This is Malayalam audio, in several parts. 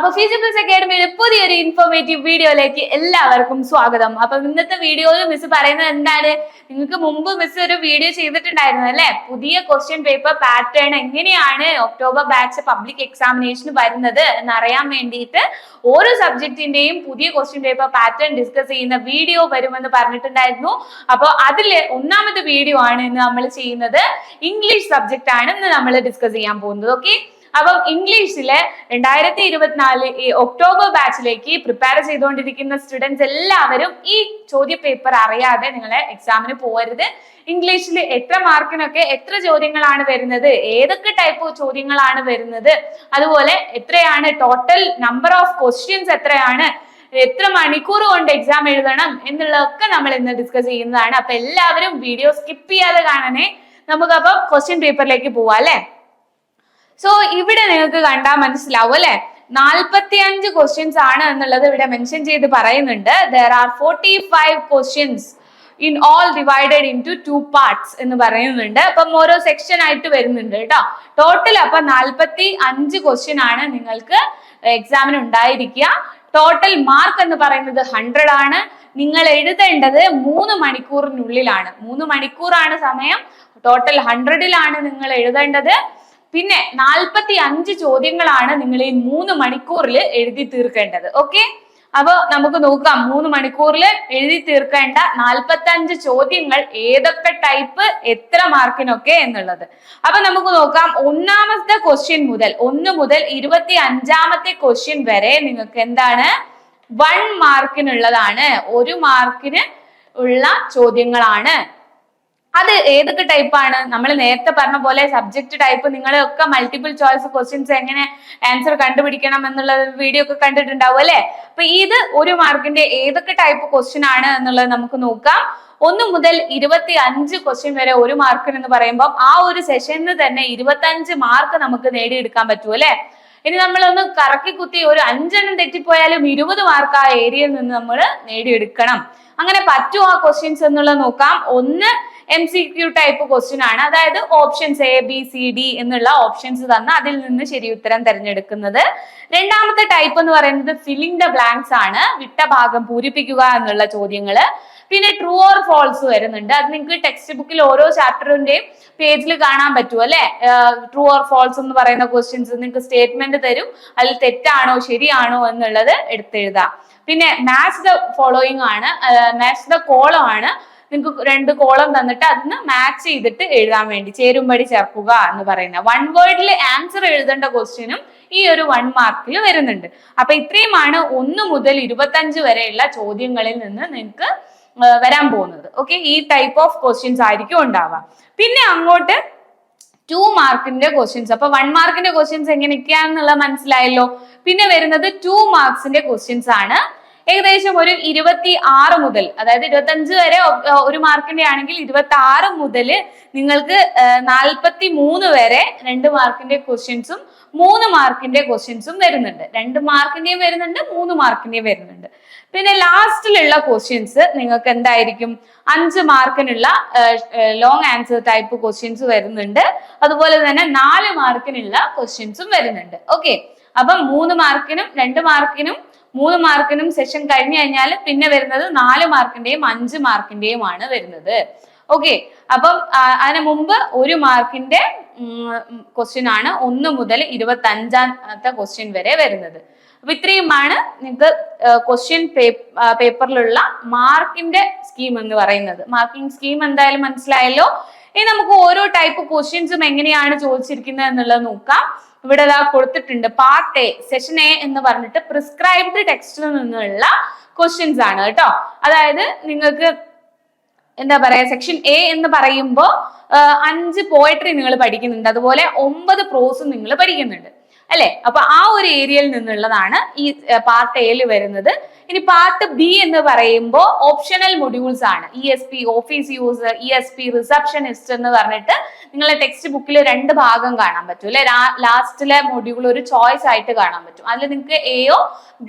അപ്പൊ ഫീസിബിൾസ് അക്കാഡമിയുടെ പുതിയൊരു ഇൻഫോർമേറ്റീവ് വീഡിയോയിലേക്ക് എല്ലാവർക്കും സ്വാഗതം. അപ്പൊ ഇന്നത്തെ വീഡിയോയിൽ മിസ് പറയുന്നത് എന്താണ്? നിങ്ങൾക്ക് മുമ്പ് മിസ് ഒരു വീഡിയോ ചെയ്തിട്ടുണ്ടായിരുന്നു അല്ലെ? പുതിയ ക്വസ്റ്റ്യൻ പേപ്പർ പാറ്റേൺ എങ്ങനെയാണ് ഒക്ടോബർ ബാച്ച് പബ്ലിക് എക്സാമിനേഷന് വരുന്നത് എന്നറിയാൻ വേണ്ടിയിട്ട് ഓരോ സബ്ജക്റ്റിന്റെയും പുതിയ ക്വസ്റ്റ്യൻ പേപ്പർ പാറ്റേൺ ഡിസ്കസ് ചെയ്യുന്ന വീഡിയോ വരുമെന്ന് പറഞ്ഞിട്ടുണ്ടായിരുന്നു. അപ്പോൾ അതിലെ ഒന്നാമത്തെ വീഡിയോ ആണ് ഇന്ന് നമ്മൾ ചെയ്യുന്നത്. ഇംഗ്ലീഷ് സബ്ജക്റ്റ് ആണ് ഇന്ന് നമ്മൾ ഡിസ്കസ് ചെയ്യാൻ പോകുന്നത്. ഓക്കെ അപ്പം ഇംഗ്ലീഷിലെ രണ്ടായിരത്തി ഇരുപത്തിനാല് ഈ ഒക്ടോബർ ബാച്ചിലേക്ക് പ്രിപ്പയർ ചെയ്തുകൊണ്ടിരിക്കുന്ന സ്റ്റുഡൻസ് എല്ലാവരും ഈ ചോദ്യ പേപ്പർ അറിയാതെ നിങ്ങളെ എക്സാമിന് പോകരുത് ഇംഗ്ലീഷിൽ എത്ര മാർക്കിനൊക്കെ എത്ര ചോദ്യങ്ങളാണ് വരുന്നത് ഏതൊക്കെ ടൈപ്പ് ചോദ്യങ്ങളാണ് വരുന്നത് അതുപോലെ എത്രയാണ് ടോട്ടൽ നമ്പർ ഓഫ് ക്വസ്റ്റ്യൻസ് എത്രയാണ് എത്ര മണിക്കൂർ കൊണ്ട് എക്സാം എഴുതണം എന്നുള്ളതൊക്കെ നമ്മൾ ഇന്ന് ഡിസ്കസ് ചെയ്യുന്നതാണ്. അപ്പൊ എല്ലാവരും വീഡിയോ സ്കിപ്പ് ചെയ്യാതെ കാണണേ. നമുക്കപ്പം ക്വസ്റ്റ്യൻ പേപ്പറിലേക്ക് പോവാം അല്ലേ? സോ ഇവിടെ നിങ്ങൾക്ക് കണ്ടാൽ മനസ്സിലാവും അല്ലെ? നാൽപ്പത്തി അഞ്ച് ക്വസ്റ്റ്യൻസ് ആണ് എന്നുള്ളത് ഇവിടെ മെൻഷൻ ചെയ്ത് പറയുന്നുണ്ട്. There are forty five questions in all divided in two two parts എന്ന് പറയുന്നുണ്ട്. അപ്പം ഓരോ സെക്ഷൻ ആയിട്ട് വരുന്നുണ്ട് കേട്ടോ. ടോട്ടൽ അപ്പൊ നാൽപ്പത്തി അഞ്ച് ക്വസ്റ്റ്യൻ ആണ് നിങ്ങൾക്ക് എക്സാമിന് ഉണ്ടായിരിക്കുക. ടോട്ടൽ മാർക്ക് എന്ന് പറയുന്നത് ഹൺഡ്രഡ് ആണ്. നിങ്ങൾ എഴുതേണ്ടത് മൂന്ന് മണിക്കൂറിനുള്ളിലാണ്. മൂന്ന് മണിക്കൂറാണ് സമയം. ടോട്ടൽ ഹൺഡ്രഡിലാണ് നിങ്ങൾ എഴുതേണ്ടത്. പിന്നെ നാൽപ്പത്തി അഞ്ച് ചോദ്യങ്ങളാണ് നിങ്ങൾ ഈ മൂന്ന് മണിക്കൂറിൽ എഴുതി തീർക്കേണ്ടത്. ഓക്കെ അപ്പൊ നമുക്ക് നോക്കാം. മൂന്ന് മണിക്കൂറിൽ എഴുതി തീർക്കേണ്ട നാൽപ്പത്തി അഞ്ച് ചോദ്യങ്ങൾ ഏതൊക്കെ ടൈപ്പ് എത്ര മാർക്കിനൊക്കെ എന്നുള്ളത്. അപ്പൊ നമുക്ക് നോക്കാം. ഒന്നാമത്തെ ക്വസ്റ്റ്യൻ മുതൽ ഒന്ന് മുതൽ ഇരുപത്തി അഞ്ചാമത്തെ ക്വസ്റ്റ്യൻ വരെ നിങ്ങൾക്ക് എന്താണ്? വൺ മാർക്കിനുള്ളതാണ് ഒരു മാർക്കിന് ഉള്ള ചോദ്യങ്ങളാണ്. അത് ഏതൊക്കെ ടൈപ്പാണ് നമ്മൾ നേരത്തെ പറഞ്ഞ പോലെ സബ്ജക്ട് ടൈപ്പ് നിങ്ങളൊക്കെ മൾട്ടിപ്പിൾ ചോയ്സ് ക്വസ്റ്റ്യൻസ് എങ്ങനെ ആൻസർ കണ്ടുപിടിക്കണം എന്നുള്ള വീഡിയോ ഒക്കെ കണ്ടിട്ടുണ്ടാവും അല്ലെ? അപ്പൊ ഇത് ഒരു മാർക്കിന്റെ ഏതൊക്കെ ടൈപ്പ് ക്വസ്റ്റ്യൻ ആണ് എന്നുള്ളത് നമുക്ക് നോക്കാം. ഒന്ന് മുതൽ ഇരുപത്തി അഞ്ച് ക്വസ്റ്റ്യൻ വരെ ഒരു മാർക്കിന് എന്ന് പറയുമ്പോൾ ആ ഒരു സെഷനിൽ തന്നെ ഇരുപത്തി അഞ്ച് മാർക്ക് നമുക്ക് നേടിയെടുക്കാൻ പറ്റും അല്ലെ? ഇനി നമ്മളൊന്ന് കറക്കി കുത്തി ഒരു അഞ്ചെണ്ണം തെറ്റിപ്പോയാലും ഇരുപത് മാർക്ക് ആ ഏരിയയിൽ നിന്ന് നമ്മൾ നേടിയെടുക്കണം. അങ്ങനെ പറ്റുമോ ആ ക്വസ്റ്റ്യൻസ് എന്നുള്ളത് നോക്കാം. ഒന്ന് M C Q type question ആണ്. അതായത് options A B C D എന്നുള്ള ഓപ്ഷൻസ് തന്ന് അതിൽ നിന്ന് ശരി ഉത്തരം തിരഞ്ഞെടുക്കുന്നത്. രണ്ടാമത്തെ ടൈപ്പ് എന്ന് പറയുന്നത് ഫില്ലിംഗ് ദ ബ്ലാങ്ക്സ് ആണ്. വിട്ട ഭാഗം പൂരിപ്പിക്കുക എന്നുള്ള ചോദ്യങ്ങൾ. പിന്നെ ട്രൂ ഓർ ഫോൾസ് വരുന്നുണ്ട്. അത് നിങ്ങൾക്ക് ടെക്സ്റ്റ് ബുക്കിൽ ഓരോ ചാപ്റ്ററിന്റെയും പേജിൽ കാണാൻ പറ്റും അല്ലെ? ട്രൂ ഓർ ഫോൾസ് എന്ന് പറയുന്ന ക്വസ്റ്റ്യൻസ് നിങ്ങൾക്ക് സ്റ്റേറ്റ്മെന്റ് തരും. അതിൽ തെറ്റാണോ ശരിയാണോ എന്നുള്ളത് എടുത്തെഴുതാം. പിന്നെ മാച്ച് ദ ഫോളോയിങ് ആണ്. മാച്ച് ദ കോളം ആണ്. നിങ്ങൾക്ക് രണ്ട് കോളം തന്നിട്ട് അതിന് മാച്ച് ചെയ്തിട്ട് എഴുതാൻ വേണ്ടി ചേരുംപടി ചേർക്കുക എന്ന് പറയുന്ന. വൺ വേർഡിൽ ആൻസർ എഴുതേണ്ട ക്വസ്റ്റ്യനും ഈ ഒരു വൺ മാർക്കിൽ വരുന്നുണ്ട്. അപ്പൊ ഇത്രയുമാണ് ഒന്ന് മുതൽ ഇരുപത്തഞ്ച് വരെയുള്ള ചോദ്യങ്ങളിൽ നിന്ന് നിങ്ങൾക്ക് വരാൻ പോകുന്നത്. ഓക്കെ ഈ ടൈപ്പ് ഓഫ് ക്വസ്റ്റ്യൻസ് ആയിരിക്കും ഉണ്ടാവുക. പിന്നെ അങ്ങോട്ട് ടു മാർക്കിന്റെ ക്വസ്റ്റ്യൻസ് അപ്പൊ വൺ മാർക്കിന്റെ ക്വസ്റ്റ്യൻസ് എങ്ങനെയൊക്കെയാണെന്നുള്ളത് മനസ്സിലായല്ലോ? പിന്നെ വരുന്നത് ടു മാർക്സിന്റെ ക്വസ്റ്റ്യൻസ് ആണ്. ഏകദേശം ഒരു ഇരുപത്തി ആറ് മുതൽ അതായത് ഇരുപത്തി അഞ്ച് വരെ ഒരു മാർക്കിന്റെ ആണെങ്കിൽ ഇരുപത്തി ആറ് മുതൽ നിങ്ങൾക്ക് നാൽപ്പത്തി മൂന്ന് വരെ രണ്ട് മാർക്കിന്റെ ക്വസ്റ്റ്യൻസും മൂന്ന് മാർക്കിന്റെ ക്വസ്റ്റ്യൻസും വരുന്നുണ്ട്. രണ്ട് മാർക്കിന്റെയും വരുന്നുണ്ട് മൂന്ന് മാർക്കിന്റെയും വരുന്നുണ്ട്. പിന്നെ ലാസ്റ്റിലുള്ള ക്വസ്റ്റ്യൻസ് നിങ്ങൾക്ക് എന്തായിരിക്കും? അഞ്ച് മാർക്കിനുള്ള ലോങ് ആൻസർ ടൈപ്പ് ക്വസ്റ്റ്യൻസ് വരുന്നുണ്ട്. അതുപോലെ തന്നെ നാല് മാർക്കിനുള്ള ക്വസ്റ്റ്യൻസും വരുന്നുണ്ട്. ഓക്കെ. അപ്പം മൂന്ന് മാർക്കിനും രണ്ട് മാർക്കിനും മൂന്ന് മാർക്കിനും സെഷൻ കഴിഞ്ഞു കഴിഞ്ഞാൽ പിന്നെ വരുന്നത് നാല് മാർക്കിന്റെയും അഞ്ച് മാർക്കിന്റെയും ആണ് വരുന്നത്. ഓക്കെ അപ്പം അതിന് മുമ്പ് ഒരു മാർക്കിന്റെ ക്വസ്റ്റ്യൻ ആണ് ഒന്ന് മുതൽ ഇരുപത്തി അഞ്ചാമത്തെ ക്വസ്റ്റ്യൻ വരെ വരുന്നത്. അപ്പൊ ഇത്രയുമാണ് നിങ്ങൾക്ക് ക്വസ്റ്റ്യൻ പേപ്പറിലുള്ള മാർക്കിന്റെ സ്കീം എന്ന് പറയുന്നത്. മാർക്കിംഗ് സ്കീം എന്തായാലും മനസ്സിലായല്ലോ? ഇനി നമുക്ക് ഓരോ ടൈപ്പ് ക്വസ്റ്റ്യൻസും എങ്ങനെയാണ് ചോദിച്ചിരിക്കുന്നത് എന്നുള്ളത് നോക്കാം. ഇവിടെ ഇതാ കൊടുത്തിട്ടുണ്ട് പാർട്ട് എ സെഷൻ എ എന്ന് പറഞ്ഞിട്ട് പ്രിസ്ക്രൈബ്ഡ് ടെക്സ്റ്റിൽ നിന്നുള്ള ക്വസ്റ്റ്യൻസ് ആണ് കേട്ടോ. അതായത് നിങ്ങൾക്ക് എന്താ പറയാ സെക്ഷൻ എ എന്ന് പറയുമ്പോൾ അഞ്ച് പോയട്രി നിങ്ങൾ പഠിക്കുന്നുണ്ട്. അതുപോലെ ഒമ്പത് പ്രോസും നിങ്ങൾ പഠിക്കുന്നുണ്ട്. അല്ലെ? അപ്പൊ ആ ഒരു ഏരിയയിൽ നിന്നുള്ളതാണ് ഈ പാർട്ട് എയിൽ വരുന്നത്. ഇനി പാർട്ട് ബി എന്ന് പറയുമ്പോൾ ഓപ്ഷണൽ മൊഡ്യൂൾസ് ആണ്. E S P office use E S P receptionist എന്ന് പറഞ്ഞിട്ട് നിങ്ങളെ ടെക്സ്റ്റ് ബുക്കിൽ രണ്ട് ഭാഗം കാണാൻ പറ്റും. അല്ലെ? ലാസ്റ്റിലെ മൊഡ്യൂൾ ഒരു ചോയ്സ് ആയിട്ട് കാണാൻ പറ്റും. അതിൽ നിങ്ങൾക്ക് എയോ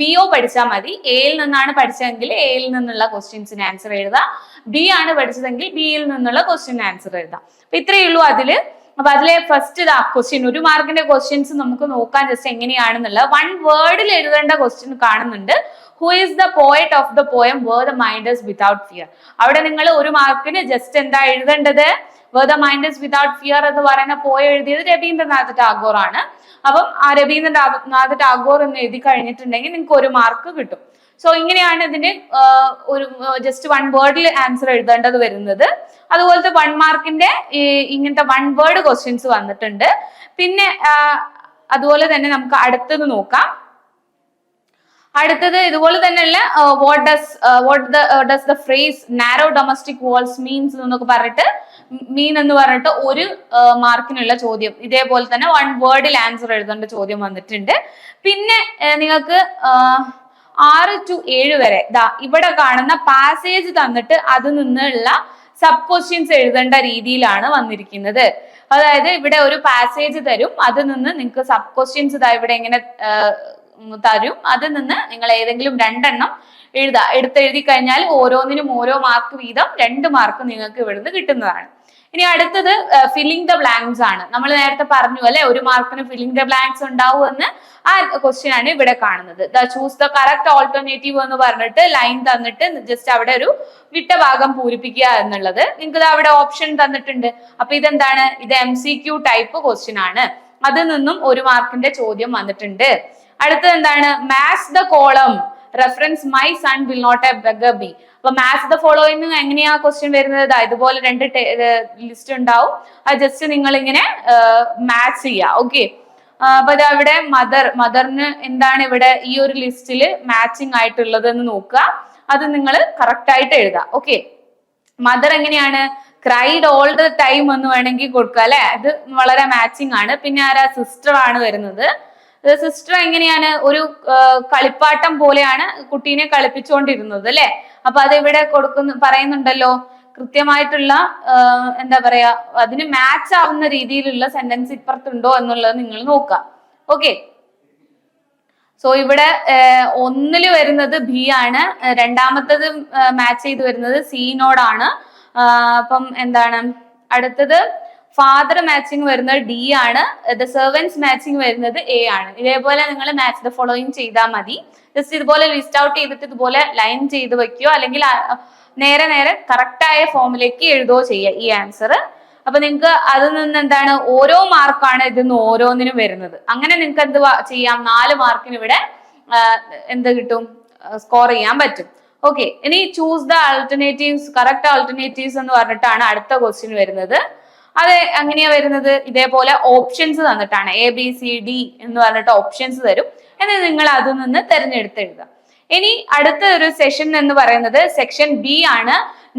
ബിയോ പഠിച്ചാൽ മതി. എയിൽ നിന്നാണ് പഠിച്ചതെങ്കിൽ എയിൽ നിന്നുള്ള ക്വസ്റ്റ്യൻസിന് ആൻസർ എഴുതാം. ബി ആണ് പഠിച്ചതെങ്കിൽ ബിയിൽ നിന്നുള്ള ക്വസ്റ്റ്യൻ ആൻസർ എഴുതാം. അപ്പൊ ഇത്രയേ ഉള്ളൂ അതിൽ. അപ്പൊ അതിലെ ഫസ്റ്റ് ഇതാ ക്വസ്റ്റ്യൻ ഒരു മാർക്കിന്റെ ക്വസ്റ്റ്യൻസ് നമുക്ക് നോക്കാൻ ജസ്റ്റ് എങ്ങനെയാണെന്നുള്ളത്. വൺ വേർഡിൽ എഴുതേണ്ട ക്വസ്റ്റ്യൻ കാണുന്നുണ്ട്. Who is the poet of the poem where the mind is without fear അവിടെ നിങ്ങൾ ഒരു മാർക്കിന് ജസ്റ്റ് എന്താ എഴുതേണ്ടത്? Where the mind mind is without fear എന്ന് പറയുന്ന പോയം എഴുതിയത് രവീന്ദ്രനാഥ് ടാഗോർ ആണ് അപ്പം ആ രവീന്ദ്രനാഥ് ടാഗോർ എന്ന് എഴുതി കഴിഞ്ഞിട്ടുണ്ടെങ്കിൽ നിങ്ങൾക്ക് ഒരു മാർക്ക് കിട്ടും. സോ ഇങ്ങനെയാണ് ഇതിന്റെ ഒരു ജസ്റ്റ് വൺ വേർഡിൽ ആൻസർ എഴുതേണ്ടത് വരുന്നത്. അതുപോലത്തെ വൺ മാർക്കിന്റെ ഇങ്ങനത്തെ വൺ വേർഡ് ക്വസ്റ്റ്യൻസ് വന്നിട്ടുണ്ട്. പിന്നെ അതുപോലെ തന്നെ നമുക്ക് അടുത്തത് നോക്കാം. അടുത്തത് ഇതുപോലെ തന്നെയുള്ള what does what does the phrase narrow domestic walls means എന്നൊക്കെ പറഞ്ഞിട്ട് മീൻ എന്ന് പറഞ്ഞിട്ട് ഒരു മാർക്കിനുള്ള ചോദ്യം. ഇതേപോലെ തന്നെ വൺ വേർഡിൽ ആൻസർ എഴുതേണ്ട ചോദ്യം വന്നിട്ടുണ്ട്. പിന്നെ നിങ്ങൾക്ക് ആറ് ടു ഏഴ് വരെ. ദാ ഇവിടെ കാണുന്ന പാസേജ് തന്നിട്ട് അത് നിന്നുള്ള സബ് ക്വസ്റ്റ്യൻസ് എഴുതേണ്ട രീതിയിലാണ് വന്നിരിക്കുന്നത്. അതായത് ഇവിടെ ഒരു പാസേജ് തരും അത് നിന്ന് നിങ്ങൾക്ക് സബ് ക്വസ്റ്റ്യൻസ് ഇതാ ഇവിടെ എങ്ങനെ തരും. അതിൽ നിന്ന് നിങ്ങൾ ഏതെങ്കിലും രണ്ടെണ്ണം എഴുതുക എടുത്തെഴുതി കഴിഞ്ഞാൽ ഓരോന്നിനും ഓരോ മാർക്ക് വീതം രണ്ട് മാർക്ക് നിങ്ങൾക്ക് ഇവിടുന്ന് കിട്ടുന്നതാണ്. ഇനി അടുത്തത് ഫില്ലിംഗ് ദ ബ്ലാങ്ക്സ് ആണ്. നമ്മൾ നേരത്തെ പറഞ്ഞു അല്ലെ ഒരു മാർക്കിന് ഫില്ലിംഗ് ദ ബ്ലാങ്ക്സ് ഉണ്ടാവും എന്ന് ആ ക്വസ്റ്റ്യൻ ആണ് ഇവിടെ കാണുന്നത്. The choose the correct alternative എന്ന് പറഞ്ഞിട്ട് ലൈൻ തന്നിട്ട് ജസ്റ്റ് അവിടെ ഒരു വിട്ട ഭാഗം പൂരിപ്പിക്കുക എന്നുള്ളത്. നിങ്ങൾക്ക് അവിടെ ഓപ്ഷൻ തന്നിട്ടുണ്ട്. അപ്പൊ ഇതെന്താണ്? ഇത് M C Q type question ആണ്. അതിൽ നിന്നും ഒരു മാർക്കിന്റെ ചോദ്യം വന്നിട്ടുണ്ട്. അടുത്തത് എന്താണ്? Match the column reference my son will not a beggar be അപ്പൊ മാച്ച് ദ ഫോളോയിങ് എങ്ങനെയാ ക്വസ്റ്റ്യൻ വരുന്നത്? ഇതുപോലെ രണ്ട് ലിസ്റ്റ് ഉണ്ടാവും. അത് ജസ്റ്റ് നിങ്ങൾ ഇങ്ങനെ മാച്ച് ചെയ്യുക ഓക്കെ അപ്പൊ ഇത് അവിടെ മദർ മദറിന് എന്താണ് ഇവിടെ ഈ ഒരു ലിസ്റ്റിൽ മാച്ചിങ് ആയിട്ടുള്ളത് എന്ന് നോക്കുക. അത് നിങ്ങൾ കറക്റ്റ് ആയിട്ട് എഴുതുക ഓക്കെ മദർ എങ്ങനെയാണ്? ക്രൈഡ് ഓൾ ദ ടൈം എന്ന് വേണമെങ്കിൽ കൊടുക്കുക അല്ലെ? അത് വളരെ മാച്ചിങ് ആണ്. പിന്നെ ആരാ? സിസ്റ്റർ ആണ് വരുന്നത്. സിസ്റ്റർ എങ്ങനെയാണ്? ഒരു കളിപ്പാട്ടം പോലെയാണ് കുട്ടീനെ കളിപ്പിച്ചുകൊണ്ടിരുന്നത് അല്ലെ? അപ്പൊ അത് ഇവിടെ കൊടുക്കുന്ന പറയുന്നുണ്ടല്ലോ കൃത്യമായിട്ടുള്ള എന്താ പറയാ അതിന് മാച്ച് ആവുന്ന രീതിയിലുള്ള സെന്റൻസ് ഇപ്പുറത്തുണ്ടോ എന്നുള്ളത് നിങ്ങൾ നോക്കുക. ഓക്കെ സോ ഇവിടെ ഒന്നിൽ വരുന്നത് ബി ആണ്. രണ്ടാമത്തത് മാച്ച് ചെയ്ത് വരുന്നത് സീനോടാണ് അപ്പം എന്താണ്? അടുത്തത് ഫാദർ മാച്ചിങ് വരുന്നത് ഡി ആണ്. ദ സെർവൻസ് മാച്ചിങ് വരുന്നത് എ ആണ്. ഇതേപോലെ നിങ്ങൾ മാച്ച് ദ ഫോളോയിങ് ചെയ്താൽ മതി. ജസ്റ്റ് ഇതുപോലെ ലിസ്റ്റ് ഔട്ട് ചെയ്തിട്ട് ഇതുപോലെ ലൈൻ ചെയ്ത് വെക്കുകയോ അല്ലെങ്കിൽ നേരെ നേരെ കറക്റ്റായ ഫോമിലേക്ക് എഴുതുകയോ ചെയ്യുക ഈ ആൻസർ അപ്പൊ നിങ്ങൾക്ക് അതിൽ നിന്ന് എന്താണ്? ഓരോ മാർക്കാണ് ഇതിൽ നിന്ന് ഓരോന്നിനും വരുന്നത്. അങ്ങനെ നിങ്ങൾക്ക് എന്ത് ചെയ്യാം? നാല് മാർക്കിന് ഇവിടെ എന്ത് കിട്ടും? സ്കോർ ചെയ്യാൻ പറ്റും. ഓക്കെ ഇനി choose the alternatives correct alternatives എന്ന് പറഞ്ഞിട്ടാണ് അടുത്ത ക്വസ്റ്റ്യൻ വരുന്നത്. അത് എങ്ങനെയാ വരുന്നത്. ഇതേപോലെ ഓപ്ഷൻസ് തന്നിട്ടാണ്. എ ബി സി ഡി എന്ന് പറഞ്ഞിട്ട് ഓപ്ഷൻസ് തരും. എന്നിട്ട് നിങ്ങൾ അതിൽ നിന്ന് തിരഞ്ഞെടുത്ത് എഴുതുക ഇനി അടുത്ത ഒരു സെഷൻ എന്ന് പറയുന്നത് സെക്ഷൻ ബി ആണ്.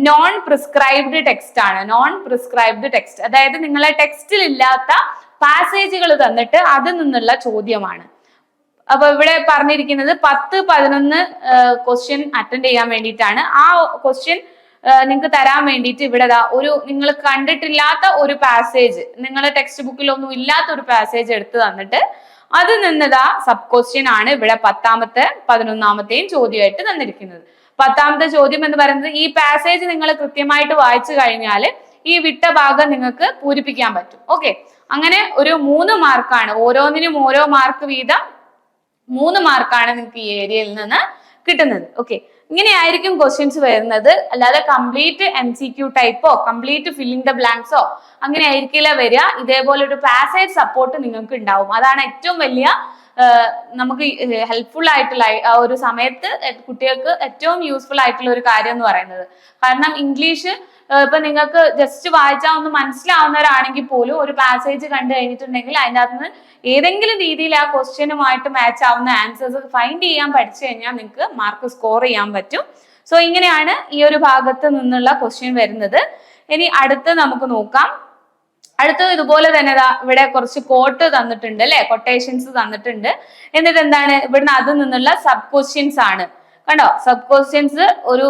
നോൺ പ്രിസ്ക്രൈബ്ഡ് ടെക്സ്റ്റ് ആണ്. നോൺ പ്രിസ്ക്രൈബ്ഡ് ടെക്സ്റ്റ് അതായത് നിങ്ങളെ ടെക്സ്റ്റിൽ ഇല്ലാത്ത പാസേജുകൾ തന്നിട്ട് അതിൽ നിന്നുള്ള ചോദ്യമാണ്. അപ്പൊ ഇവിടെ പറഞ്ഞിരിക്കുന്നത് പത്ത് പതിനൊന്ന് ക്വസ്റ്റ്യൻ അറ്റൻഡ് ചെയ്യാൻ വേണ്ടിയിട്ടാണ്. ആ ക്വസ്റ്റ്യൻ നിങ്ങൾക്ക് തരാൻ വേണ്ടിയിട്ട് ഇവിടെ ഒരു നിങ്ങൾ കണ്ടിട്ടില്ലാത്ത ഒരു പാസേജ് നിങ്ങളുടെ ടെക്സ്റ്റ് ബുക്കിലൊന്നും ഇല്ലാത്ത ഒരു പാസേജ് എടുത്തു തന്നിട്ട് അത് നിന്നതാ സബ് ക്വസ്റ്റ്യൻ ആണ് ഇവിടെ പത്താമത്തെ പതിനൊന്നാമത്തെയും ചോദ്യമായിട്ട് തന്നിരിക്കുന്നത്. പത്താമത്തെ ചോദ്യം എന്ന് പറയുന്നത് ഈ പാസേജ് നിങ്ങൾ കൃത്യമായിട്ട് വായിച്ചു കഴിഞ്ഞാൽ ഈ വിട്ട ഭാഗം നിങ്ങൾക്ക് പൂരിപ്പിക്കാൻ പറ്റും. ഓക്കെ അങ്ങനെ ഒരു മൂന്ന് മാർക്കാണ് ഓരോന്നിനും ഓരോ മാർക്ക് വീതം മൂന്ന് മാർക്കാണ് നിങ്ങൾക്ക് ഈ ഏരിയയിൽ നിന്ന് കിട്ടുന്നത്. ഓക്കെ ഇങ്ങനെയായിരിക്കും ക്വസ്റ്റ്യൻസ് വരുന്നത്. അല്ലാതെ കംപ്ലീറ്റ് എം സി ക്യൂ ടൈപ്പോ കംപ്ലീറ്റ് ഫില്ലിംഗ് ദ ബ്ലാങ്ക്സോ അങ്ങനെ ആയിരിക്കില്ല വരിക. ഇതേപോലെ ഒരു പാസേജ് സപ്പോർട്ട് നിങ്ങൾക്ക് ഉണ്ടാവും. അതാണ് ഏറ്റവും വലിയ നമുക്ക് ഹെൽപ്ഫുൾ ആയിട്ടുള്ള ആ ഒരു സമയത്ത് കുട്ടികൾക്ക് ഏറ്റവും യൂസ്ഫുൾ ആയിട്ടുള്ള ഒരു കാര്യം എന്ന് പറയുന്നത്. കാരണം ഇംഗ്ലീഷ് ഇപ്പൊ നിങ്ങൾക്ക് ജസ്റ്റ് വായിച്ചാൽ ഒന്ന് മനസ്സിലാവുന്നവരാണെങ്കിൽ പോലും ഒരു പാസേജ് കണ്ടു കഴിഞ്ഞിട്ടുണ്ടെങ്കിൽ അതിന്റെ അകത്ത് നിന്ന് ഏതെങ്കിലും രീതിയിൽ ആ ക്വസ്റ്റ്യനുമായിട്ട് മാച്ച് ആവുന്ന ആൻസേഴ്സ് ഫൈൻഡ് ചെയ്യാൻ പഠിച്ചു കഴിഞ്ഞാൽ നിങ്ങൾക്ക് മാർക്ക് സ്കോർ ചെയ്യാൻ പറ്റും. സോ ഇങ്ങനെയാണ് ഈ ഒരു ഭാഗത്ത് നിന്നുള്ള ക്വസ്റ്റ്യൻ വരുന്നത്. ഇനി അടുത്ത് നമുക്ക് നോക്കാം. അടുത്തത് ഇതുപോലെ തന്നെ ഇവിടെ കുറച്ച് കോട്ട് തന്നിട്ടുണ്ട് അല്ലെ? കൊട്ടേഷൻസ് തന്നിട്ടുണ്ട്. എന്നിട്ട് എന്താണ്? ഇവിടുന്ന് അതിൽ നിന്നുള്ള സബ് ക്വസ്റ്റ്യൻസ് ആണ്. കണ്ടോ? സബ് ക്വസ്റ്റ്യൻസ് ഒരു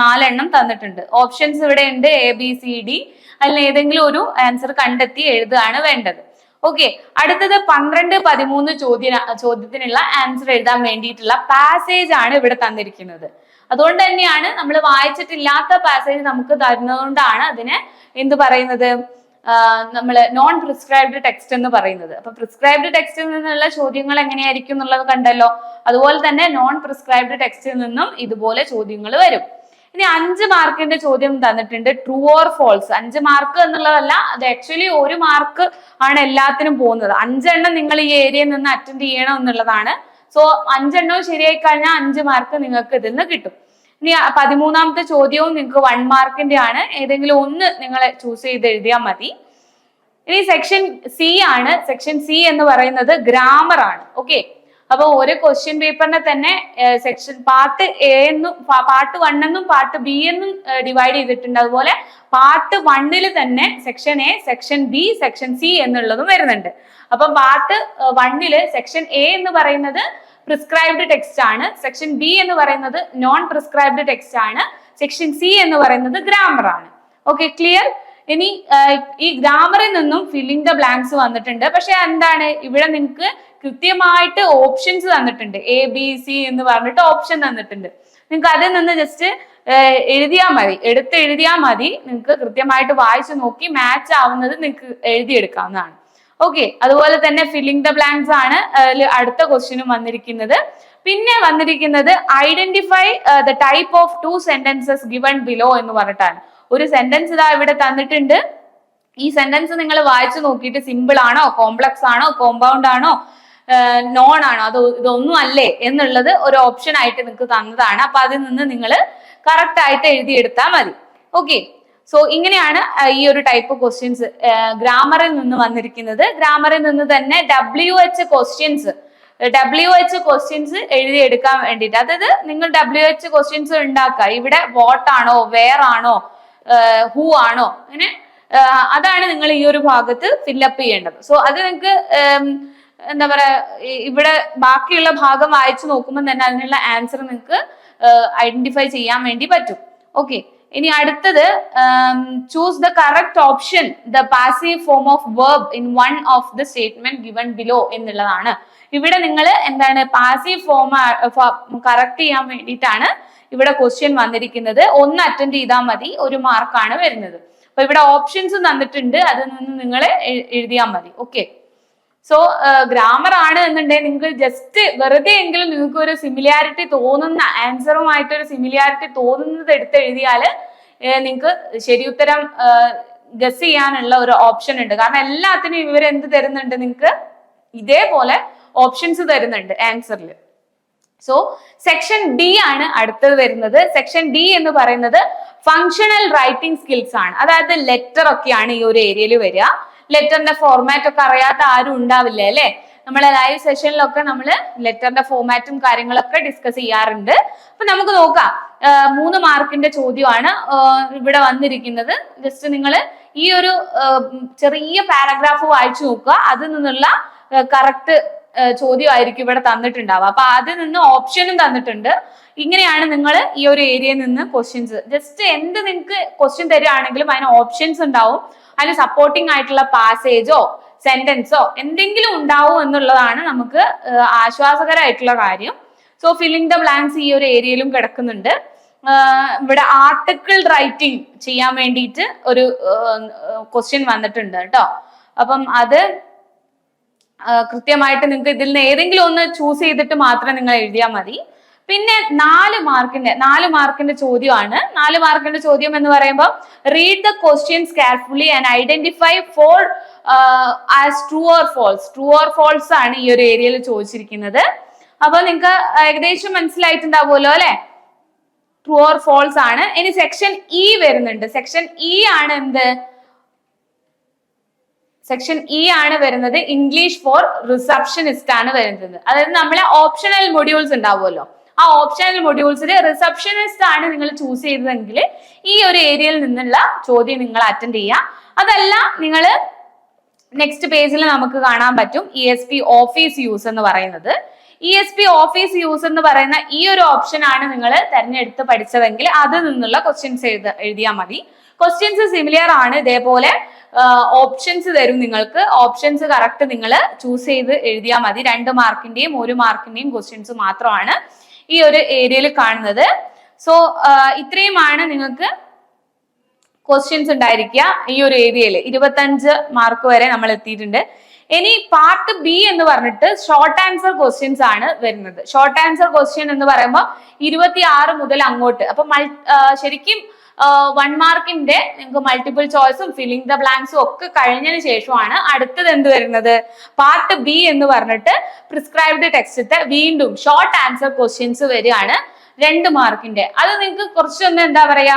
നാലെണ്ണം തന്നിട്ടുണ്ട്. ഓപ്ഷൻസ് ഇവിടെ ഉണ്ട് എ ബി സി ഡി അതിൽ ഏതെങ്കിലും ഒരു ആൻസർ കണ്ടെത്തി എഴുതുകയാണ് വേണ്ടത്. ഓക്കെ അടുത്തത് പന്ത്രണ്ട് പതിമൂന്ന് ചോദ്യ ചോദ്യത്തിനുള്ള ആൻസർ എഴുതാൻ വേണ്ടിയിട്ടുള്ള പാസേജ് ആണ് ഇവിടെ തന്നിരിക്കുന്നത്. അതുകൊണ്ട് തന്നെയാണ് നമ്മൾ വായിച്ചിട്ടില്ലാത്ത പാസേജ് നമുക്ക് തരുന്നതുകൊണ്ടാണ് അതിനെ എന്ത് പറയുന്നത്? നമ്മൾ നോൺ പ്രിസ്ക്രൈബ്ഡ് ടെക്സ്റ്റ് എന്ന് പറയുന്നത്. അപ്പൊ പ്രിസ്ക്രൈബ്ഡ് ടെക്സ്റ്റിൽ നിന്നുള്ള ചോദ്യങ്ങൾ എങ്ങനെയായിരിക്കും എന്നുള്ളത് കണ്ടല്ലോ. അതുപോലെ തന്നെ നോൺ പ്രിസ്ക്രൈബ്ഡ് ടെക്സ്റ്റിൽ നിന്നും ഇതുപോലെ ചോദ്യങ്ങൾ വരും. ഇനി അഞ്ച് മാർക്കിന്റെ ചോദ്യം തന്നിട്ടുണ്ട് ട്രൂ ഓർ ഫോൾസ് അഞ്ച് മാർക്ക് എന്നുള്ളതല്ല അത് ആക്ച്വലി ഒരു മാർക്ക് ആണ് എല്ലാത്തിനും പോകുന്നത്. അഞ്ചെണ്ണം നിങ്ങൾ ഈ ഏരിയയിൽ നിന്ന് അറ്റൻഡ് ചെയ്യണം എന്നുള്ളതാണ്. സോ അഞ്ചെണ്ണവും ശരിയായി കഴിഞ്ഞാൽ അഞ്ച് മാർക്ക് നിങ്ങൾക്ക് ഇതിൽ നിന്ന് കിട്ടും. ഇനി പതിമൂന്നാമത്തെ ചോദ്യവും നിങ്ങൾക്ക് വൺ മാർക്കിന്റെ ആണ് ഏതെങ്കിലും ഒന്ന് നിങ്ങൾ ചൂസ് ചെയ്ത് എഴുതിയാൽ മതി. ഇനി സെക്ഷൻ സി ആണ്. സെക്ഷൻ സി എന്ന് പറയുന്നത് ഗ്രാമർ ആണ്. ഓക്കെ അപ്പൊ ഒരു ക്വസ്റ്റ്യൻ പേപ്പറിനെ തന്നെ സെക്ഷൻ പാർട്ട് എ എന്നും പാർട്ട് വൺ എന്നും പാർട്ട് ബി എന്നും ഡിവൈഡ് ചെയ്തിട്ടുണ്ട്. അതുപോലെ പാർട്ട് വണ്ണിൽ തന്നെ section A section B section C എന്നുള്ളതും വരുന്നുണ്ട്. അപ്പൊ പാർട്ട് വണ്ണിൽ സെക്ഷൻ എ എന്ന് പറയുന്നത് പ്രിസ്ക്രൈബ്ഡ് ടെക്സ്റ്റ് ആണ്. സെക്ഷൻ ബി എന്ന് പറയുന്നത് നോൺ പ്രിസ്ക്രൈബ്ഡ് ടെക്സ്റ്റ് ആണ്. സെക്ഷൻ സി എന്ന് പറയുന്നത് ഗ്രാമർ ആണ്. ഓക്കെ ക്ലിയർ ഇനി ഈ ഗ്രാമറിൽ നിന്നും ഫില്ലിംഗ് ദ ബ്ലാങ്ക്സ് വന്നിട്ടുണ്ട്. പക്ഷെ എന്താണ്? ഇവിടെ നിങ്ങൾക്ക് കൃത്യമായിട്ട് ഓപ്ഷൻസ് തന്നിട്ടുണ്ട്. എ ബി സി എന്ന് പറഞ്ഞിട്ട് ഓപ്ഷൻ തന്നിട്ടുണ്ട്. നിങ്ങൾക്ക് അതിൽ നിന്ന് ജസ്റ്റ് എഴുതിയാൽ മതി. എടുത്ത് എഴുതിയാൽ മതി. നിങ്ങൾക്ക് കൃത്യമായിട്ട് വായിച്ചു നോക്കി മാച്ച് ആവുന്നത് നിങ്ങൾക്ക് എഴുതിയെടുക്കാവുന്നതാണ്. ഓക്കെ അതുപോലെ തന്നെ ഫില്ലിംഗ് ദ ബ്ലാങ്ക്സ് ആണ് അടുത്ത ക്വസ്റ്റ്യനും വന്നിരിക്കുന്നത്. പിന്നെ വന്നിരിക്കുന്നത് identify the type of two sentences given below എന്ന് പറഞ്ഞിട്ടാണ്. ഒരു സെന്റൻസ് ഇതാ ഇവിടെ തന്നിട്ടുണ്ട്. ഈ സെന്റൻസ് നിങ്ങൾ വായിച്ചു നോക്കിയിട്ട് സിമ്പിൾ ആണോ കോംപ്ലക്സ് ആണോ കോമ്പൗണ്ട് ആണോ നോൺ ആണോ അത് ഇതൊന്നും അല്ലേ എന്നുള്ളത് ഒരു ഓപ്ഷൻ ആയിട്ട് നിങ്ങൾക്ക് തന്നതാണ്. അപ്പൊ അതിൽ നിന്ന് നിങ്ങൾ കറക്റ്റ് ആയിട്ട് എഴുതിയെടുത്താൽ മതി. ഓക്കെ സോ ഇങ്ങനെയാണ് ഈ ഒരു ടൈപ്പ് ക്വസ്റ്റ്യൻസ് ഗ്രാമറിൽ നിന്ന് വന്നിരിക്കുന്നത്. ഗ്രാമറിൽ നിന്ന് തന്നെ W H questions W H questions എഴുതിയെടുക്കാൻ വേണ്ടിയിട്ട്. അതായത് നിങ്ങൾ ഡബ്ല്യു എച്ച് ക്വസ്റ്റ്യൻസ് ഉണ്ടാക്കുക. ഇവിടെ വാട്ട് ആണോ വേർ ആണോ ഹൂ ആണോ അങ്ങനെ അതാണ് നിങ്ങൾ ഈ ഒരു ഭാഗത്ത് ഫില്ലപ്പ് ചെയ്യേണ്ടത്. സോ അത് നിങ്ങൾക്ക് എന്താ പറയാ ഇവിടെ ബാക്കിയുള്ള ഭാഗം വായിച്ചു നോക്കുമ്പോൾ തന്നെ അതിനുള്ള ആൻസർ നിങ്ങൾക്ക് ഐഡന്റിഫൈ ചെയ്യാൻ വേണ്ടി പറ്റും. ഓക്കെ ഇനി അടുത്തത് choose the correct option the passive form of verb in one of the statement given below എന്നുള്ളതാണ്. ഇവിടെ നിങ്ങൾ എന്താണ് പാസീവ് ഫോം കറക്റ്റ് ചെയ്യാൻ വേണ്ടിയിട്ടാണ് ഇവിടെ ക്വസ്റ്റ്യൻ വന്നിരിക്കുന്നത്. ഒന്ന് അറ്റൻഡ് ചെയ്താൽ മതി ഒരു മാർക്കാണ് വരുന്നത്. അപ്പൊ ഇവിടെ ഓപ്ഷൻസ് തന്നിട്ടുണ്ട് അതിൽ നിന്ന് നിങ്ങൾ എഴുതിയാൽ മതി. ഓക്കെ സോ ഗ്രാമർ ആണ് എന്നുണ്ടെങ്കിൽ നിങ്ങൾക്ക് ജസ്റ്റ് വെറുതെ എങ്കിലും നിങ്ങൾക്ക് ഒരു സിമിലാരിറ്റി തോന്നുന്ന ആൻസറുമായിട്ട് ഒരു സിമിലാരിറ്റി തോന്നുന്നത് എടുത്ത് എഴുതിയാൽ നിങ്ങൾക്ക് ശരിയുത്തരം ഗസ് ചെയ്യാനുള്ള ഒരു ഓപ്ഷൻ ഉണ്ട്. കാരണം എല്ലാത്തിനും ഇവർ എന്ത് തരുന്നുണ്ട് നിങ്ങൾക്ക്? ഇതേപോലെ ഓപ്ഷൻസ് തരുന്നുണ്ട് ആൻസറിൽ സോ സെക്ഷൻ ഡി ആണ് അടുത്തത് വരുന്നത്. സെക്ഷൻ ഡി എന്ന് പറയുന്നത് ഫങ്ഷണൽ റൈറ്റിംഗ് സ്കിൽസ് ആണ്. അതായത് ലെറ്റർ ഒക്കെയാണ് ഈ ഒരു ഏരിയയിൽ വരിക. ലെറ്ററിന്റെ ഫോർമാറ്റ് ഒക്കെ അറിയാത്ത ആരും ഉണ്ടാവില്ല അല്ലെ? നമ്മളെ ലൈവ് സെഷനിലൊക്കെ നമ്മൾ ലെറ്ററിന്റെ ഫോർമാറ്റും കാര്യങ്ങളൊക്കെ ഡിസ്കസ് ചെയ്യാറുണ്ട്. അപ്പൊ നമുക്ക് നോക്കാം. മൂന്ന് മാർക്കിന്റെ ചോദ്യമാണ് ഇവിടെ വന്നിരിക്കുന്നത്. ജസ്റ്റ് നിങ്ങൾ ഈ ഒരു ചെറിയ പാരഗ്രാഫ് വായിച്ചു നോക്കുക. അതിൽ നിന്നുള്ള കറക്റ്റ് ചോദ്യമായിരിക്കും ഇവിടെ തന്നിട്ടുണ്ടാവുക. അപ്പൊ അതിൽ നിന്ന് ഓപ്ഷനും തന്നിട്ടുണ്ട്. ഇങ്ങനെയാണ് നിങ്ങൾ ഈ ഒരു ഏരിയയിൽ നിന്ന് ക്വസ്റ്റ്യൻസ് ജസ്റ്റ് എന്ത് നിങ്ങൾക്ക് ക്വസ്റ്റ്യൻ തരികയാണെങ്കിലും അതിന് ഓപ്ഷൻസ് ഉണ്ടാവും. അതിന് സപ്പോർട്ടിംഗ് ആയിട്ടുള്ള പാസേജോ സെന്റൻസോ എന്തെങ്കിലും ഉണ്ടാവും എന്നുള്ളതാണ് നമുക്ക് ആശ്വാസകരമായിട്ടുള്ള കാര്യം. സോ ഫില്ലിംഗ് ദ ബ്ലാങ്ക്സ് ഈ ഒരു ഏരിയയിലും കിടക്കുന്നുണ്ട്. ഇവിടെ ആർട്ടിക്കിൾ റൈറ്റിംഗ് ചെയ്യാൻ വേണ്ടിയിട്ട് ഒരു ക്വസ്റ്റ്യൻ വന്നിട്ടുണ്ട് കേട്ടോ. അപ്പം അത് കൃത്യമായിട്ട് നിങ്ങൾക്ക് ഇതിൽ നിന്ന് ഏതെങ്കിലും ഒന്ന് ചൂസ് ചെയ്തിട്ട് മാത്രം നിങ്ങൾ എഴുതിയാൽ മതി. പിന്നെ നാല് മാർക്കിന്റെ നാല് മാർക്കിന്റെ ചോദ്യമാണ്. നാല് മാർക്കിന്റെ ചോദ്യം എന്ന് പറയുമ്പോൾ read the questions carefully and identify for as true or false true or false ആണ് ഈ ഒരു ഏരിയയിൽ ചോദിച്ചിരിക്കുന്നത്. അപ്പൊ നിങ്ങൾക്ക് ഏകദേശം മനസ്സിലായിട്ടുണ്ടാവുമല്ലോ അല്ലെ? ട്രൂ ഓർ ഫോൾസ് ആണ്. ഇനി സെക്ഷൻ ഇ വരുന്നുണ്ട്. സെക്ഷൻ ഇ ആണ് എന്ത്? സെക്ഷൻ ഇ ആണ് വരുന്നത്. ഇംഗ്ലീഷ് ഫോർ റിസപ്ഷനിസ്റ്റ് ആണ് വരുന്നത്. അതായത് നമ്മളെ ഓപ്ഷണൽ മൊഡ്യൂൾസ് ഉണ്ടാവുമല്ലോ. ആ ഓപ്ഷണൽ മൊഡ്യൂൾസിൽ റിസപ്ഷനിസ്റ്റ് ആണ് നിങ്ങൾ ചൂസ് ചെയ്തതെങ്കിൽ ഈ ഒരു ഏരിയയിൽ നിന്നുള്ള ചോദ്യം നിങ്ങൾ അറ്റൻഡ് ചെയ്യുക. അതല്ല നിങ്ങൾ നെക്സ്റ്റ് പേജിൽ നമുക്ക് കാണാൻ പറ്റും E S P office use എന്ന് പറയുന്നത്. E S P office use എന്ന് പറയുന്ന ഈ ഒരു ഓപ്ഷൻ ആണ് നിങ്ങൾ തെരഞ്ഞെടുത്ത് പഠിച്ചതെങ്കിൽ അതിൽ നിന്നുള്ള ക്വസ്റ്റ്യൻസ് എഴുത എഴുതിയാൽ മതി. ക്വസ്റ്റ്യൻസ് സിമിലർ ആണ്. ഇതേപോലെ ഓപ്ഷൻസ് തരും നിങ്ങൾക്ക്. ഓപ്ഷൻസ് കറക്റ്റ് നിങ്ങൾ ചൂസ് ചെയ്ത് എഴുതിയാൽ മതി. രണ്ട് മാർക്കിന്റെയും ഒരു മാർക്കിന്റെയും ക്വസ്റ്റ്യൻസ് മാത്രമാണ് ഈ ഒരു ഏരിയയിൽ കാണുന്നത്. സോ ഇത്രയുമാണ് നിങ്ങൾക്ക് ക്വസ്റ്റ്യൻസ് ഉണ്ടായിരിക്കുക ഈ ഒരു ഏരിയയിൽ ഇരുപത്തഞ്ച് മാർക്ക് വരെ നമ്മൾ എത്തിയിട്ടുണ്ട്. ഇനി പാർട്ട് ബി എന്ന് പറഞ്ഞിട്ട് ഷോർട്ട് ആൻസർ ക്വസ്റ്റ്യൻസ് ആണ് വരുന്നത്. ഷോർട്ട് ആൻസർ ക്വസ്റ്റ്യൻ എന്ന് പറയുമ്പോൾ ഇരുപത്തി ആറ് മുതൽ അങ്ങോട്ട്. അപ്പൊ ശരിക്കും വൺ മാർക്കിന്റെ നിങ്ങൾക്ക് മൾട്ടിപ്പിൾ ചോയ്സും ഫില്ലിംഗ് ദ ബ്ലാങ്ക്സും ഒക്കെ കഴിഞ്ഞതിന് ശേഷമാണ് അടുത്തത് എന്ത് വരുന്നത്? പാർട്ട് ബി എന്ന് പറഞ്ഞിട്ട് പ്രിസ്ക്രൈബ്ഡ് ടെക്സ്റ്റത്തെ വീണ്ടും ഷോർട്ട് ആൻസർ ക്വസ്റ്റ്യൻസ് വരികയാണ് രണ്ട് മാർക്കിന്റെ അത് നിങ്ങൾക്ക് കുറച്ചൊന്ന് എന്താ പറയാ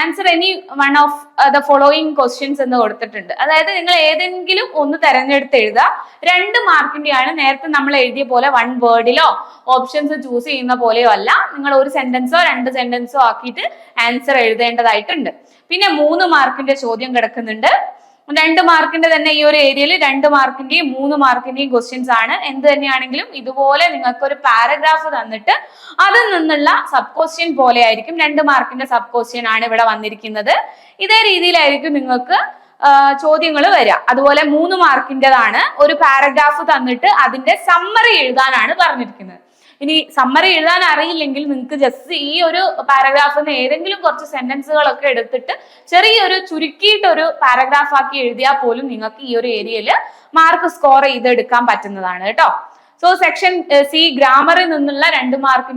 answer any one of the following questions എന്ന് കൊടുത്തിട്ടുണ്ട്. അതായത് നിങ്ങൾ ഏതെങ്കിലും ഒന്ന് തെരഞ്ഞെടുത്ത് എഴുതുക. രണ്ട് മാർക്കിന്റെയാണ് നേരത്തെ നമ്മൾ എഴുതിയ പോലെ വൺ വേർഡിലോ ഓപ്ഷൻസ് ചൂസ് ചെയ്യുന്ന പോലെയോ അല്ല. നിങ്ങൾ ഒരു സെന്റൻസോ രണ്ട് സെന്റൻസോ ആക്കിയിട്ട് ആൻസർ എഴുതേണ്ടതായിട്ടുണ്ട്. പിന്നെ മൂന്ന് മാർക്കിന്റെ ചോദ്യം കിടക്കുന്നുണ്ട്. രണ്ട് മാർക്കിന്റെ തന്നെ ഈ ഒരു ഏരിയയിൽ രണ്ട് മാർക്കിന്റെയും മൂന്ന് മാർക്കിന്റെയും ക്വസ്റ്റ്യൻസ് ആണ്. എന്ത് തന്നെയാണെങ്കിലും ഇതുപോലെ നിങ്ങൾക്ക് ഒരു പാരഗ്രാഫ് തന്നിട്ട് അതിൽ നിന്നുള്ള സബ് ക്വസ്റ്റ്യൻ പോലെ ആയിരിക്കും രണ്ട് മാർക്കിന്റെ സബ് ക്വസ്റ്റ്യൻ ആണ് ഇവിടെ വന്നിരിക്കുന്നത്. ഇതേ രീതിയിലായിരിക്കും നിങ്ങൾക്ക് ചോദ്യങ്ങൾ വരിക. അതുപോലെ മൂന്ന് മാർക്കിന്റെതാണ് ഒരു പാരഗ്രാഫ് തന്നിട്ട് അതിന്റെ സമ്മറി എഴുതാനാണ് പറഞ്ഞിരിക്കുന്നത്. ഇനി സമ്മറി എഴുതാൻ അറിയില്ലെങ്കിൽ നിങ്ങൾക്ക് ജസ്റ്റ് ഈ ഒരു പാരഗ്രാഫിൽ നിന്ന് ഏതെങ്കിലും കുറച്ച് സെന്റൻസുകളൊക്കെ എടുത്തിട്ട് ചെറിയൊരു ചുരുക്കിയിട്ടൊരു പാരഗ്രാഫ് ആക്കി എഴുതിയാൽ പോലും നിങ്ങൾക്ക് ഈ ഒരു ഏരിയയിൽ മാർക്ക് സ്കോർ ചെയ്തെടുക്കാൻ പറ്റുന്നതാണ് കേട്ടോ. സോ സെക്ഷൻ സി ഗ്രാമറിൽ നിന്നുള്ള രണ്ട് മാർക്കി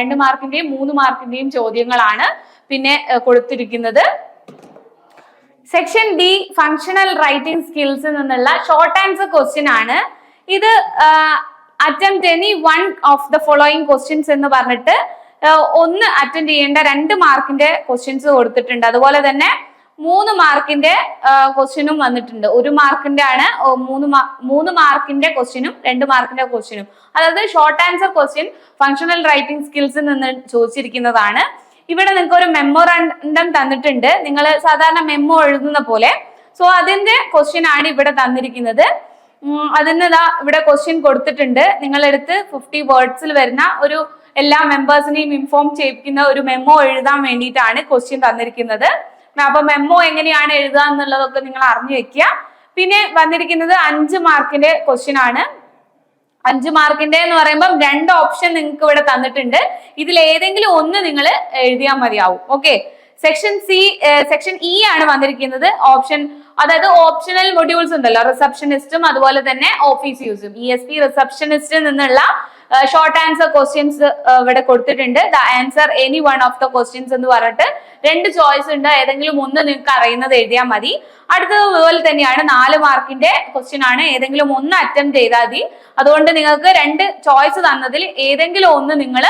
രണ്ട് മാർക്കിന്റെയും മൂന്ന് മാർക്കിന്റെയും ചോദ്യങ്ങളാണ് പിന്നെ കൊടുത്തിരിക്കുന്നത്. സെക്ഷൻ ഡി ഫങ്ഷണൽ റൈറ്റിംഗ് സ്കിൽസിൽ നിന്നുള്ള ഷോർട്ട് ആൻസർ ക്വസ്റ്റ്യൻ ആണ്. ഇത് attempt any one of the following questions എന്ന് പറഞ്ഞിട്ട് ഒന്ന് അറ്റൻഡ് ചെയ്യേണ്ട രണ്ട് മാർക്കിന്റെ ക്വസ്റ്റ്യൻസ് കൊടുത്തിട്ടുണ്ട്. അതുപോലെ തന്നെ മൂന്ന് മാർക്കിന്റെ ക്വസ്റ്റ്യനും വന്നിട്ടുണ്ട്. ഒരു മാർക്കിന്റെ ആണ് മൂന്ന് മൂന്ന് മാർക്കിന്റെ ക്വസ്റ്റ്യനും രണ്ട് മാർക്കിന്റെ ക്വസ്റ്റ്യനും അതായത് short answer question functional writing സ്കിൽസിൽ നിന്ന് ചോദിച്ചിരിക്കുന്നതാണ്. ഇവിടെ നിങ്ങൾക്ക് ഒരു മെമ്മോറാണ്ടം തന്നിട്ടുണ്ട്. നിങ്ങൾ സാധാരണ മെമ്മോ എഴുതുന്ന പോലെ. സോ അതിന്റെ ക്വസ്റ്റ്യൻ ആണ് ഇവിടെ തന്നിരിക്കുന്നത്. അതിന് ഇതാ ഇവിടെ ക്വസ്റ്റ്യൻ കൊടുത്തിട്ടുണ്ട്. നിങ്ങളെടുത്ത് ഫിഫ്റ്റി വേർഡ്സിൽ വരുന്ന ഒരു എല്ലാ മെമ്പേഴ്സിനെയും ഇൻഫോം ചെയ്യിപ്പിക്കുന്ന ഒരു മെമ്മോ എഴുതാൻ വേണ്ടിയിട്ടാണ് ക്വസ്റ്റ്യൻ തന്നിരിക്കുന്നത്. അപ്പൊ മെമ്മോ എങ്ങനെയാണ് എഴുതുക എന്നുള്ളതൊക്കെ നിങ്ങൾ അറിഞ്ഞു വെക്കുക. പിന്നെ വന്നിരിക്കുന്നത് അഞ്ച് മാർക്കിന്റെ ക്വസ്റ്റ്യൻ ആണ്. അഞ്ച് മാർക്കിന്റെ എന്ന് പറയുമ്പോൾ രണ്ട് ഓപ്ഷൻ നിങ്ങൾക്ക് ഇവിടെ തന്നിട്ടുണ്ട്. ഇതിൽ ഏതെങ്കിലും ഒന്ന് നിങ്ങൾ എഴുതിയാൽ മതിയാവും. Okay section C section E ആണ് വന്നിരിക്കുന്നത്. ഓപ്ഷൻ അതായത് ഓപ്ഷണൽ മൊഡ്യൂൾസ് ഉണ്ടല്ലോ. റിസപ്ഷനിസ്റ്റും അതുപോലെ തന്നെ ഓഫീസ് യൂസും ഇ എസ് പി റിസപ്ഷനിസ്റ്റിൽ നിന്നുള്ള ഷോർട്ട് ആൻസർ ക്വസ്റ്റ്യൻസ് ഇവിടെ കൊടുത്തിട്ടുണ്ട്. The answer any one of the questions എന്ന് പറഞ്ഞിട്ട് രണ്ട് ചോയ്സ് ഉണ്ട്. ഏതെങ്കിലും ഒന്ന് നിങ്ങൾക്ക് അറിയുന്നത് എഴുതിയാൽ മതി. അടുത്തത് അതുപോലെ തന്നെയാണ്. നാല് മാർക്കിന്റെ ക്വസ്റ്റ്യൻ ആണ്. ഏതെങ്കിലും ഒന്ന് അറ്റംപ്റ്റ് ചെയ്താൽ മതി. അതുകൊണ്ട് നിങ്ങൾക്ക് രണ്ട് ചോയ്സ് തന്നതിൽ ഏതെങ്കിലും ഒന്ന് നിങ്ങൾ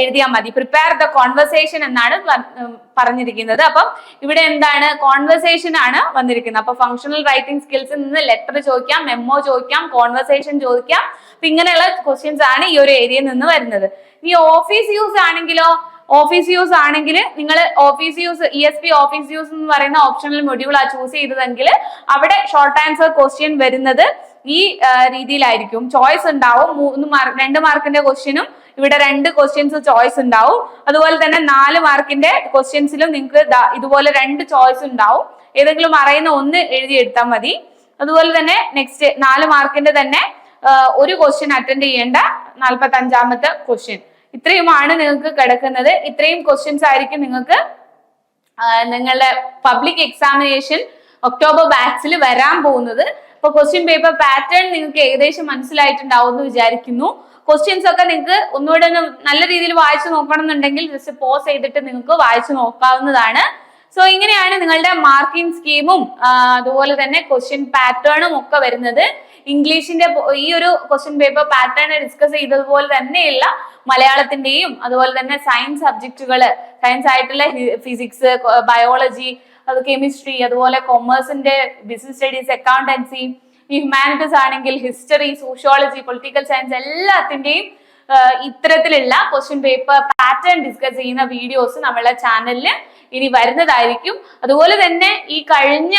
എഴുതിയാൽ മതി. പ്രിപ്പയർ ദ കോൺവെർസേഷൻ എന്നാണ് പറഞ്ഞിരിക്കുന്നത്. അപ്പം ഇവിടെ എന്താണ്? കോൺവെർസേഷൻ ആണ് വന്നിരിക്കുന്നത്. അപ്പൊ ഫങ്ഷണൽ റൈറ്റിംഗ് സ്കിൽസിൽ നിന്ന് ലെറ്റർ ചോദിക്കാം മെമ്മോ ചോദിക്കാം കോൺവെർസേഷൻ ചോദിക്കാം. അപ്പൊ ഇങ്ങനെയുള്ള ക്വസ്റ്റ്യൻസ് ആണ് ഈ ഒരു ഏരിയയിൽ നിന്ന് വരുന്നത്. ഇനി ഓഫീസ് യൂസ് ആണെങ്കിലോ? ഓഫീസ് യൂസ് ആണെങ്കിൽ നിങ്ങൾ office use E S P office use എന്ന് പറയുന്ന ഓപ്ഷണൽ മൊഡ്യൂൾ ആ ചൂസ് ചെയ്തതെങ്കിൽ അവിടെ ഷോർട്ട് ആൻസർ ക്വസ്റ്റ്യൻ വരുന്നത് ഈ രീതിയിലായിരിക്കും. ചോയ്സ് ഉണ്ടാവും. മൂന്ന് മാർക്ക് രണ്ട് മാർക്കിന്റെ ക്വസ്റ്റ്യനും ഇവിടെ രണ്ട് ക്വസ്റ്റ്യൻസ് ചോയ്സ് ഉണ്ടാവും. അതുപോലെ തന്നെ നാല് മാർക്കിന്റെ ക്വസ്റ്റ്യൻസിലും നിങ്ങൾക്ക് ഇതുപോലെ രണ്ട് ചോയ്സ് ഉണ്ടാവും. ഏതെങ്കിലും അറിയുന്ന ഒന്ന് എഴുതിയെടുത്താൽ മതി. അതുപോലെ തന്നെ നെക്സ്റ്റ് നാല് മാർക്കിന്റെ തന്നെ ഒരു ക്വസ്റ്റ്യൻ അറ്റൻഡ് ചെയ്യേണ്ട നാൽപ്പത്തി അഞ്ചാമത്തെ ക്വസ്റ്റ്യൻ ഇത്രയുമാണ് നിങ്ങൾക്ക് കിടക്കുന്നത്. ഇത്രയും ക്വസ്റ്റ്യൻസ് ആയിരിക്കും നിങ്ങൾക്ക് നിങ്ങളുടെ പബ്ലിക് എക്സാമിനേഷൻ ഒക്ടോബർ ബാച്ചിൽ വരാൻ പോകുന്നത്. ഇപ്പൊ ക്വസ്റ്റ്യൻ പേപ്പർ പാറ്റേൺ നിങ്ങൾക്ക് ഏകദേശം മനസ്സിലായിട്ടുണ്ടാവും എന്ന് വിചാരിക്കുന്നു. ക്വസ്റ്റ്യൻസ് ഒക്കെ നിങ്ങൾക്ക് ഒന്നുകൂടെ ഒന്ന് നല്ല രീതിയിൽ വായിച്ചു നോക്കണം എന്നുണ്ടെങ്കിൽ ജസ്റ്റ് പോസ് ചെയ്തിട്ട് നിങ്ങൾക്ക് വായിച്ചു നോക്കാവുന്നതാണ്. സോ ഇങ്ങനെയാണ് നിങ്ങളുടെ മാർക്കിംഗ് സ്കീമും അതുപോലെ തന്നെ ക്വസ്റ്റ്യൻ പാറ്റേണും ഒക്കെ വരുന്നത്. ഇംഗ്ലീഷിന്റെ ഈ ഒരു ക്വസ്റ്റ്യൻ പേപ്പർ പാറ്റേൺ ഡിസ്കസ് ചെയ്തതുപോലെ തന്നെയുള്ള മലയാളത്തിന്റെയും അതുപോലെ തന്നെ സയൻസ് സബ്ജക്റ്റുകൾ സയൻസ് ആയിട്ടുള്ള ഫിസിക്സ് ബയോളജി അത് കെമിസ്ട്രി അതുപോലെ കൊമേഴ്സിന്റെ ബിസിനസ് സ്റ്റഡീസ് അക്കൗണ്ടൻസി ഹ്യൂമാനിറ്റീസ് ആണെങ്കിൽ ഹിസ്റ്ററി സോഷ്യോളജി പൊളിറ്റിക്കൽ സയൻസ് എല്ലാത്തിന്റെയും ഇത്തരത്തിലുള്ള ക്വസ്റ്റ്യൻ പേപ്പർ പാറ്റേൺ ഡിസ്കസ് ചെയ്യുന്ന വീഡിയോസ് നമ്മളെ ചാനലിൽ ഇനി വരുന്നതായിരിക്കും. അതുപോലെ തന്നെ ഈ കഴിഞ്ഞ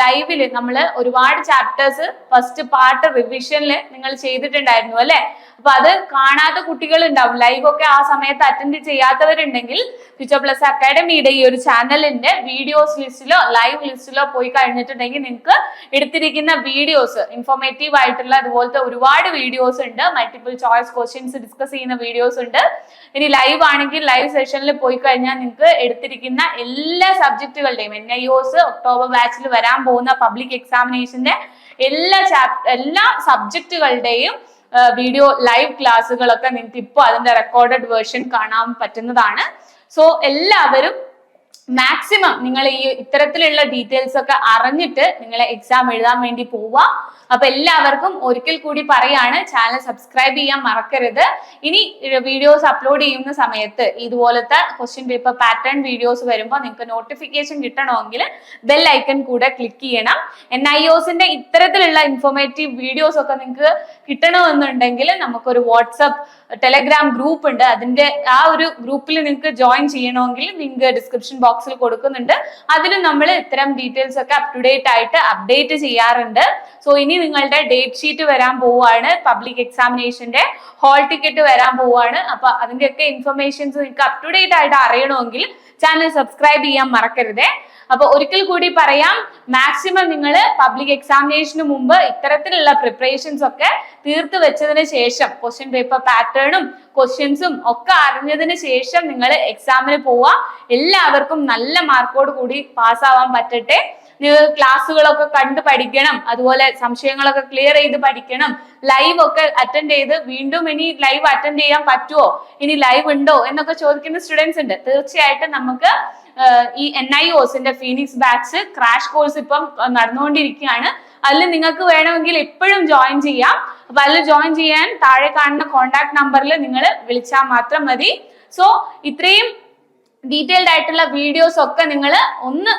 ലൈവിൽ നമ്മൾ ഒരുപാട് ചാപ്റ്റേഴ്സ് ഫസ്റ്റ് പാർട്ട് റിവിഷനിൽ നിങ്ങൾ ചെയ്തിട്ടുണ്ടായിരുന്നു അല്ലെ? അപ്പൊ അത് കാണാത്ത കുട്ടികൾ ഉണ്ടാവും ലൈവ് ഒക്കെ ആ സമയത്ത് അറ്റൻഡ് ചെയ്യാത്തവരുണ്ടെങ്കിൽ ഫ്യൂച്ചർ പ്ലസ് അക്കാഡമിയുടെ ഈ ഒരു ചാനലിന്റെ വീഡിയോസ് ലിസ്റ്റിലോ ലൈവ് ലിസ്റ്റിലോ പോയി കഴിഞ്ഞിട്ടുണ്ടെങ്കിൽ നിങ്ങൾക്ക് എടുത്തിരിക്കുന്ന വീഡിയോസ് ഇൻഫോർമേറ്റീവ് ആയിട്ടുള്ള അതുപോലത്തെ ഒരുപാട് വീഡിയോസ് ഉണ്ട്. മൾട്ടിപ്പിൾ ചോയ്സ് ക്വസ്റ്റ്യൻസ് ഡിസ്കസ് ചെയ്യുന്ന വീഡിയോസ് ഉണ്ട്. ഇനി ലൈവ് ആണെങ്കിൽ ലൈവ് സെഷനിൽ പോയി കഴിഞ്ഞാൽ നിങ്ങൾക്ക് എടുത്തിരിക്കുന്ന എല്ലാ സബ്ജക്റ്റുകളുടെയും N I O S October ബാച്ചിൽ വരാൻ പോകുന്ന പബ്ലിക് എക്സാമിനേഷന്റെ എല്ലാ ചാപ്റ്റർ എല്ലാ സബ്ജക്റ്റുകളുടെയും വീഡിയോ ലൈവ് ക്ലാസ്സുകളൊക്കെ നിങ്ങൾക്ക് ഇപ്പോൾ അതിന്റെ റെക്കോർഡഡ് വേർഷൻ കാണാൻ പറ്റുന്നതാണ്. സോ എല്ലാവരും മാക്സിമം നിങ്ങൾ ഈ ഇത്തരത്തിലുള്ള ഡീറ്റെയിൽസ് ഒക്കെ അറിഞ്ഞിട്ട് നിങ്ങൾ എക്സാം എഴുതാൻ വേണ്ടി പോവുക. അപ്പൊ എല്ലാവർക്കും ഒരിക്കൽ കൂടി പറയാണ് ചാനൽ സബ്സ്ക്രൈബ് ചെയ്യാൻ മറക്കരുത്. ഇനി വീഡിയോസ് അപ്ലോഡ് ചെയ്യുന്ന സമയത്ത് ഇതുപോലത്തെ ക്വസ്റ്റ്യൻ പേപ്പർ പാറ്റേൺ വീഡിയോസ് വരുമ്പോൾ നിങ്ങൾക്ക് നോട്ടിഫിക്കേഷൻ കിട്ടണമെങ്കിൽ ബെൽ ഐക്കൺ കൂടെ ക്ലിക്ക് ചെയ്യണം. എൻ ഐ ഒസിന്റെ ഇത്തരത്തിലുള്ള ഇൻഫോർമേറ്റീവ് വീഡിയോസ് ഒക്കെ നിങ്ങൾക്ക് കിട്ടണമെന്നുണ്ടെങ്കിൽ നമുക്കൊരു വാട്സപ്പ് ടെലഗ്രാം ഗ്രൂപ്പ് ഉണ്ട്. അതിന്റെ ആ ഒരു ഗ്രൂപ്പിൽ നിങ്ങൾക്ക് ജോയിൻ ചെയ്യണമെങ്കിൽ നിങ്ങൾക്ക് ഡിസ്ക്രിപ്ഷൻ ബോക്സിൽ കൊടുക്കുന്നുണ്ട്. അതിലും നമ്മൾ ഇത്തരം ഡീറ്റെയിൽസ് ഒക്കെ അപ് ടു ഡേറ്റ് ആയിട്ട് അപ്ഡേറ്റ് ചെയ്യാറുണ്ട്. സോ ഇനി നിങ്ങളുടെ ഡേറ്റ് ഷീറ്റ് വരാൻ പോവുകയാണ്. പബ്ലിക് എക്സാമിനേഷന്റെ ഹോൾ ടിക്കറ്റ് വരാൻ പോവുകയാണ്. അപ്പൊ അതിന്റെയൊക്കെ ഇൻഫർമേഷൻസ് നിങ്ങൾക്ക് അപ് ടു ഡേറ്റ് ആയിട്ട് അറിയണമെങ്കിൽ ചാനൽ സബ്സ്ക്രൈബ് ചെയ്യാൻ മറക്കരുതേ. അപ്പൊ ഒരിക്കൽ കൂടി പറയാം മാക്സിമം നിങ്ങൾ പബ്ലിക് എക്സാമിനേഷന് മുമ്പ് ഇത്തരത്തിലുള്ള പ്രിപ്പറേഷൻസ് ഒക്കെ തീർത്തു വെച്ചതിന് ശേഷം ക്വസ്റ്റ്യൻ പേപ്പർ പാറ്റേണും ക്വസ്റ്റ്യൻസും ഒക്കെ അറിഞ്ഞതിന് ശേഷം നിങ്ങൾ എക്സാമിന് പോവുക എല്ലാവർക്കും നല്ല മാർക്കോട് കൂടി പാസ്സാവാൻ പറ്റട്ടെ. നിങ്ങൾ ക്ലാസ്സുകളൊക്കെ കണ്ട് പഠിക്കണം. അതുപോലെ സംശയങ്ങളൊക്കെ ക്ലിയർ ചെയ്ത് പഠിക്കണം. ലൈവ് ഒക്കെ അറ്റൻഡ് ചെയ്ത് വീണ്ടും ഇനി ലൈവ് അറ്റൻഡ് ചെയ്യാൻ പറ്റുമോ ഇനി ലൈവ് ഉണ്ടോ? എന്നൊക്കെ ചോദിക്കുന്ന സ്റ്റുഡൻസ് ഉണ്ട്. തീർച്ചയായിട്ടും നമുക്ക് ഈ എൻ ഐ ഒസിന്റെ ഫീനിക്സ് ബാച്ച് ക്രാഷ് കോഴ്സ് ഇപ്പം നടന്നുകൊണ്ടിരിക്കുകയാണ്. അതിൽ നിങ്ങൾക്ക് വേണമെങ്കിൽ എപ്പോഴും ജോയിൻ ചെയ്യാം. അപ്പൊ അതിൽ ജോയിൻ ചെയ്യാൻ താഴെ കാണുന്ന കോൺടാക്ട് നമ്പറിൽ നിങ്ങൾ വിളിച്ചാൽ മാത്രം മതി. സോ ഇത്രയും ഡീറ്റെയിൽഡ് ആയിട്ടുള്ള വീഡിയോസ് ഒക്കെ നിങ്ങൾ ഒന്ന്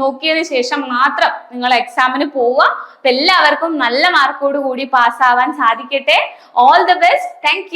നോക്കിയതിന് ശേഷം മാത്രം നിങ്ങൾ എക്സാമിന് പോവുക. അപ്പൊ എല്ലാവർക്കും നല്ല മാർക്കോട് കൂടി പാസ്സാവാൻ സാധിക്കട്ടെ. All the best thank